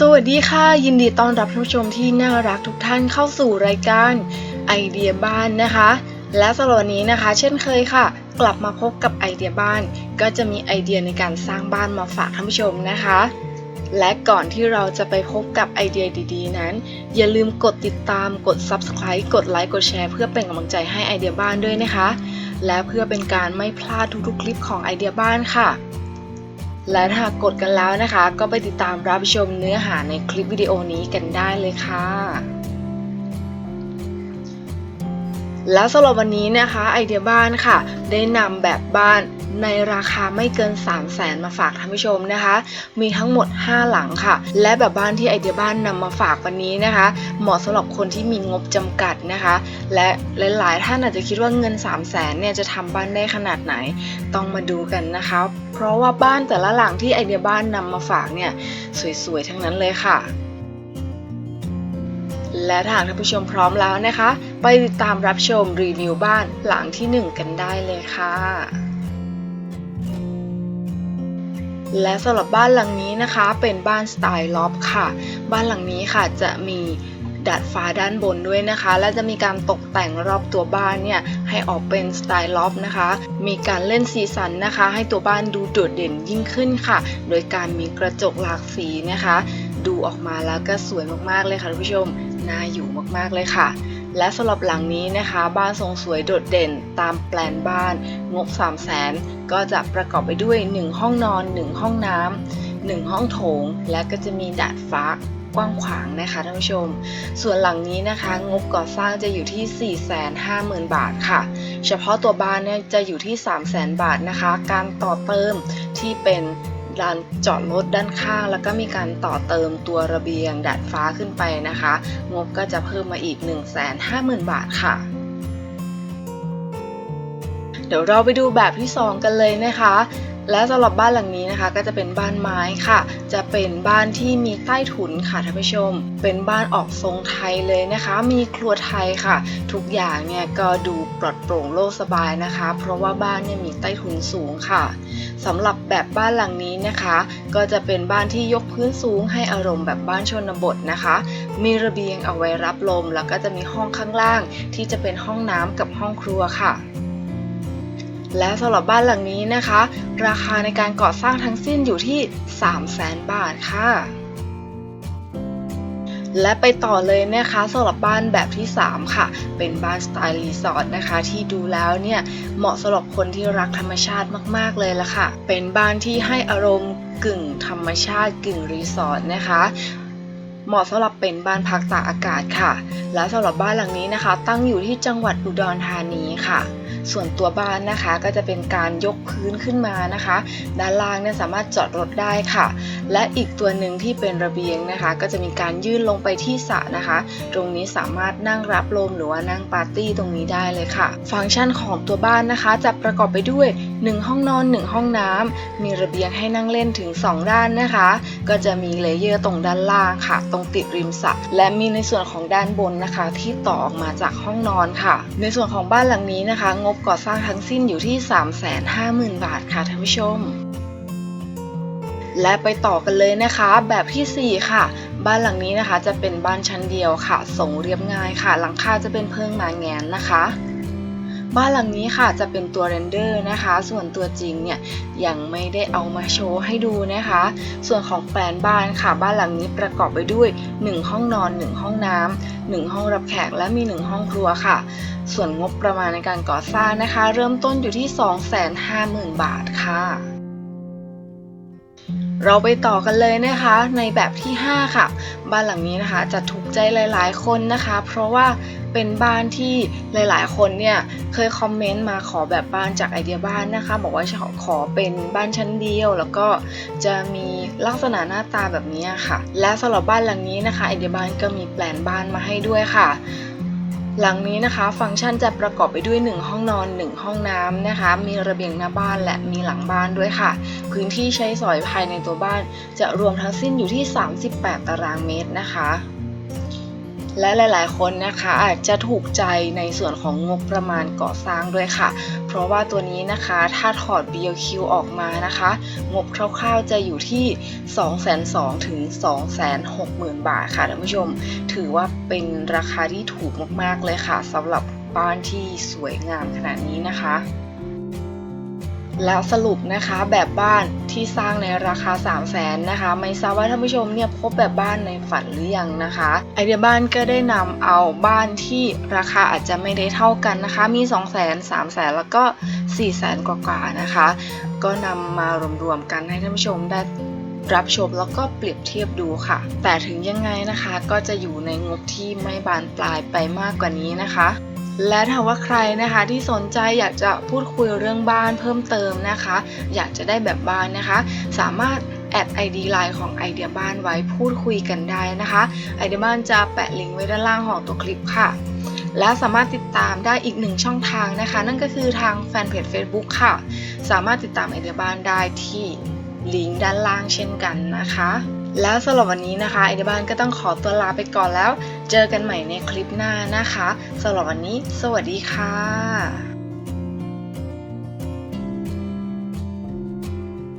สวัสดีค่ะ ยินดีต้อนรับท่านผู้ชมที่น่ารักทุกท่านเข้าสู่รายการไอเดียบ้านนะคะ และสำหรับวันนี้นะคะ เช่นเคยค่ะ กลับมาพบกับไอเดียบ้าน ก็จะมีไอเดียในการสร้างบ้านมาฝากท่านผู้ชมนะคะ และก่อนที่เราจะไปพบกับไอเดียดีๆ นั้น อย่าลืมกดติดตามกด Subscribe กดไลค์กดแชร์เพื่อเป็นกำลังใจให้ไอเดียบ้านด้วยนะคะ และเพื่อเป็นการไม่พลาดทุกๆคลิปของไอเดียบ้านค่ะ และถ้าหากกดกันแล้วนะคะ ก็ไปติดตามรับชมเนื้อหาในคลิปวิดีโอนี้กันได้เลยค่ะ แล้วสำหรับวันนี้นะคะไอเดียบ้านค่ะ ได้นำแบบบ้านในราคาไม่เกิน 3 0 0แสนมาฝากท่านผู้ชมนะคะ มีทั้งหมด 5 หลังค่ะ และแบบบ้านที่ไอเดียบ้านนำมาฝากวันนี้นะคะ เหมาะสำหรับคนที่มีงบจำกัดนะคะ และหลาย ๆ ท่านอาจจะคิดว่าเงิน 3 0 0แสนเนี่ยจะทำบ้านได้ขนาดไหน ต้องมาดูกันนะคะ เพราะว่าบ้านแต่ละหลังที่ไอเดียบ้านนำมาฝากเนี่ยสวย ๆ ทั้งนั้นเลยค่ะ และถ้าหากท่านผู้ชมพร้อมแล้วนะคะ ไปติดตามรับชมรีวิวบ้านหลังที่ 1 กันได้เลยค่ะ และสำหรับบ้านหลังนี้นะคะ เป็นบ้านสไตล์ล็อบค่ะ บ้านหลังนี้ค่ะจะมีดาดฟ้าด้านบนด้วยนะคะ และจะมีการตกแต่งรอบตัวบ้านเนี่ยให้ออกเป็นสไตล์ล็อบนะคะ มีการเล่นสีสันนะคะ ให้ตัวบ้านดูโดดเด่นยิ่งขึ้นค่ะ โดยการมีกระจกหลากสีนะคะ ดูออกมาแล้วก็สวยมากๆเลยค่ะท่านผู้ชม น่าอยู่มากๆเลยค่ะ และสำหรับหลังนี้นะคะ บ้านทรงสวยโดดเด่นตามแปลนบ้าน งบ 3 0 0แสนก็จะประกอบไปด้วย 1 ห้องนอน 1 ห้องน้ำ1ห้องโถง และก็จะมีดาดฟ้ากว้างขวางนะคะท่านผู้ชม ส่วนหลังนี้นะคะ งบก่อสร้างจะอยู่ที่ 450,000 บาทค่ะ เฉพาะตัวบ้านเนี่ยจะอยู่ที่ 300,000 บาทนะคะ การต่อเติมที่เป็น ลานจอดรถด้านข้าง แล้วก็มีการต่อเติมตัวระเบียงดาดฟ้าขึ้นไปนะคะ งบก็จะเพิ่มมาอีก 150,000 บาทค่ะ เดี๋ยวเราไปดูแบบที่ 2 กันเลยนะคะ และสำหรับบ้านหลังนี้นะคะก็จะเป็นบ้านไม้ค่ะ จะเป็นบ้านที่มีใต้ถุนค่ะท่านผู้ชม เป็นบ้านออกทรงไทยเลยนะคะ มีครัวไทยค่ะ ทุกอย่างเนี่ยก็ดูปลอดโปร่งโล่งสบายนะคะ เพราะว่าบ้านเนี่ยมีใต้ถุนสูงค่ะสำหรับแบบบ้านหลังนี้นะคะ ก็จะเป็นบ้านที่ยกพื้นสูงให้อารมณ์แบบบ้านชนบทนะคะ มีระเบียงเอาไว้รับลม แล้วก็จะมีห้องข้างล่าง ที่จะเป็นห้องน้ำกับห้องครัวค่ะ และสำหรับบ้านหลังนี้นะคะ ราคาในการก่อสร้างทั้งสิ้นอยู่ที่ 3 0 0แสนบาทค่ะและไปต่อเลยนะคะสำหรับบ้านแบบที่ 3 ค่ะ เป็นบ้านสไตล์รีสอร์ทนะคะ ที่ดูแล้วเนี่ยเหมาะสำหรับคนที่รักธรรมชาติมาก ๆ เลยละค่ะ เป็นบ้านที่ให้อารมณ์กึ่งธรรมชาติกึ่งรีสอร์ทนะคะ เหมาะสำหรับเป็นบ้านพักตากอากาศค่ะ และสำหรับบ้านหลังนี้นะคะ ตั้งอยู่ที่จังหวัดอุดรธานีค่ะ ส่วนตัวบ้านนะคะก็จะเป็นการยกพื้นขึ้นมานะคะ ด้านล่างเนี่ยสามารถจอดรถได้ค่ะ และอีกตัวหนึ่งที่เป็นระเบียงนะคะ ก็จะมีการยื่นลงไปที่สระนะคะ ตรงนี้สามารถนั่งรับลมหรือว่านั่งปาร์ตี้ตรงนี้ได้เลยค่ะ ฟังก์ชันของตัวบ้านนะคะ จะประกอบไปด้วย 1 ห้องนอน 1 ห้องน้ำ มีระเบียงให้นั่งเล่นถึง 2 ด้านนะคะ ก็จะมีเลเยอร์ตรงด้านล่างค่ะ ตรงติดริมสระและมีในส่วนของด้านบนนะคะ ที่ต่อออกมาจากห้องนอนค่ะ ในส่วนของบ้านหลังนี้นะคะ งบก่อสร้างทั้งสิ้นอยู่ที่ 350,000 บาทค่ะท่านผู้ชม และไปต่อกันเลยนะคะ แบบทีสี่4 ค่ะบ้านหลังนี้นะคะจะเป็นบ้านชั้นเดียวค่ะส่งเรียบง่ายค่ะ หลังคาจะเป็นเพิงหนาแงนนะคะ บ้านหลังนี้ค่ะจะเป็นตัวเรนเดอร์นะคะ ส่วนตัวจริงเนี่ยยังไม่ได้เอามาโชว์ให้ดูนะคะ ส่วนของแปลนบ้านค่ะ บ้านหลังนี้ประกอบไปด้วย 1 ห้องนอน 1 ห้องน้ำ1ห้องรับแขกและมี 1 ห้องครัวค่ะ ส่วนงบประมาณในการก่อสร้างนะคะ เริ่มต้นอยู่ที่ 250,000 บาทค่ะ เราไปต่อกันเลยนะคะในแบบที่ 5 ค่ะ บ้านหลังนี้นะคะจะถูกใจหลาย ๆ คนนะคะ เพราะว่าเป็นบ้านที่หลาย ๆ คนเนี่ยเคยคอมเมนต์มาขอแบบบ้านจากไอเดียบ้านนะคะ บอกว่าขอขอเป็นบ้านชั้นเดียว แล้วก็จะมีลักษณะหน้าตาแบบนี้ค่ะ และสำหรับบ้านหลังนี้นะคะไอเดียบ้านก็มีแปลนบ้านมาให้ด้วยค่ะ หลังนี้นะคะ ฟังก์ชันจะประกอบไปด้วย 1 ห้องนอน 1 ห้องน้ำนะคะ มีระเบียงหน้าบ้านและมีหลังบ้านด้วยค่ะ พื้นที่ใช้สอยภายในตัวบ้าน จะรวมทั้งสิ้นอยู่ที่ 38 ตารางเมตรนะคะ และหลาย ๆ คนนะคะอาจจะถูกใจในส่วนของงบประมาณก่อสร้างด้วยค่ะ เพราะว่าตัวนี้นะคะถ้าถอด BLQ ออกมานะคะ งบคร่าว ๆ จะอยู่ที่2,200,000ถึง260,000 บาทค่ะท่านผู้ชม ถือว่าเป็นราคาที่ถูกมาก ๆ เลยค่ะสำหรับบ้านที่สวยงามขนาดนี้นะคะ แล้วสรุปนะคะแบบบ้านที่สร้างในราคา 3 0 0แสนนะคะ ไม่ทราบว่าท่านผู้ชมเนี่ยพบแบบบ้านในฝันหรือยังนะคะ ไอเดียบ้านก็ได้นำเอาบ้านที่ราคาอาจจะไม่ได้เท่ากันนะคะ มี 2 0 0แสน3 0 0แสนแล้วก็ 4 0 0แสนกว่าๆนะคะ ก็นำมารวมๆกันให้ท่านผู้ชมได้รับชมแล้วก็เปรียบเทียบดูค่ะ แต่ถึงยังไงนะคะก็จะอยู่ในงบที่ไม่บานปลายไปมากกว่านี้นะคะ และถ้าว่าใครนะคะที่สนใจอยากจะพูดคุยเรื่องบ้านเพิ่มเติมนะคะ อยากจะได้แบบบ้านนะคะ สามารถแอด ID Line ของไอเดียบ้านไว้พูดคุยกันได้นะคะไอเดียบ้านจะแปะลิงก์ไว้ด้านล่างของตัวคลิปค่ะ และสามารถติดตามได้อีกหนึ่งช่องทางนะคะ นั่นก็คือทางแฟนเพจ Facebook ค่ะ สามารถติดตามไอเดียบ้านได้ที่ลิงก์ด้านล่างเช่นกันนะคะ แล้วสำหรับวันนี้นะคะไอเดบ้านก็ต้องขอตัวลาไปก่อนแล้ว เจอกันใหม่ในคลิปหน้านะคะสำหรับวันนี้ สวัสดีค่ะ